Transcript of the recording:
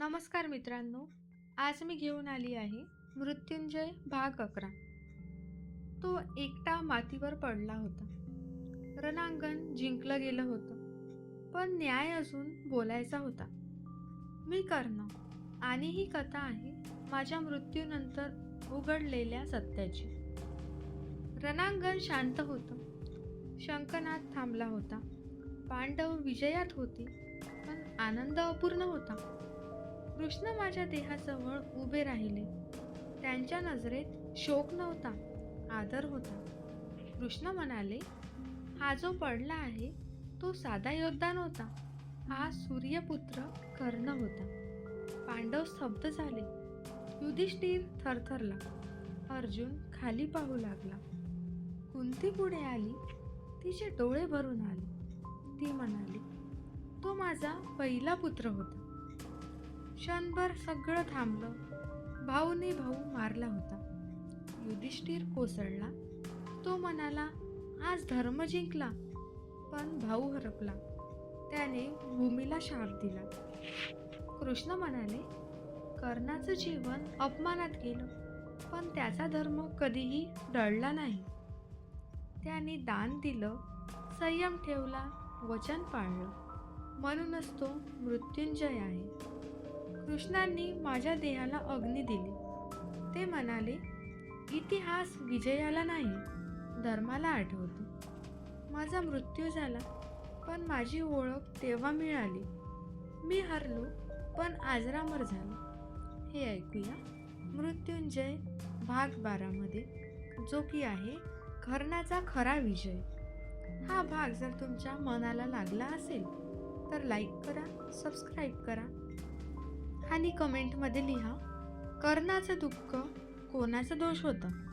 नमस्कार मित्रांनो आज मी घेऊन आली आहे मृत्युंजय भाग अकरा. तो एकटा मातीवर पडला होता. रणांगण जिंकलं गेलं होतं पण न्याय अजून बोलायचा होता. मी कर्ण आणि ही कथा आहे माझ्या मृत्यूनंतर उघडलेल्या सत्याची. रणांगण शांत होतं. शंकनाथ थांबला होता. पांडव विजयात होते पण आनंद अपूर्ण होता. कृष्ण माझ्या देहाजवळ उभे राहिले. त्यांच्या नजरेत शोक नव्हता आदर होता. कृष्ण म्हणाले हा जो पडला आहे तो साधा योद्धा नव्हता. हा सूर्यपुत्र कर्ण होता. पांडव स्तब्ध झाले. युधिष्ठिर थरथरला. अर्जुन खाली पाहू लागला. कुंती पुढे आली. तिचे डोळे भरून आले. ती म्हणाली तो माझा पहिला पुत्र होता. क्षणभर सगळं थांबलं. भाऊने भाऊ मारला होता. युधिष्ठिर कोसळला. तो म्हणाला आज धर्म जिंकला. पण भाऊ हरपला. त्याने भूमीला शाप दिला. कृष्ण म्हणाले कर्णाचं जीवन अपमानात गेलं पण त्याचा धर्म कधीही डळला नाही. त्याने दान दिलं संयम ठेवला वचन पाळलं. म्हणूनच तो मृत्युंजय आहे. कृष्णांनी माझ्या देहाला अग्नी दिली. ते म्हणाले इतिहास विजयाला नाही धर्माला आठवतो. माझा मृत्यू झाला पण माझी ओळख तेव्हा मिळाली. मी हरलो पण आजरामर झालो. हे ऐकूया मृत्युंजय भाग बारामध्ये जो की आहे खरणाचा खरा विजय. हा भाग जर तुमच्या मनाला लागला असेल तर लाईक करा सबस्क्राईब करा आणि कमेंटमध्ये लिहा कर्णाचं दुःख कोणाचा दोष होतं?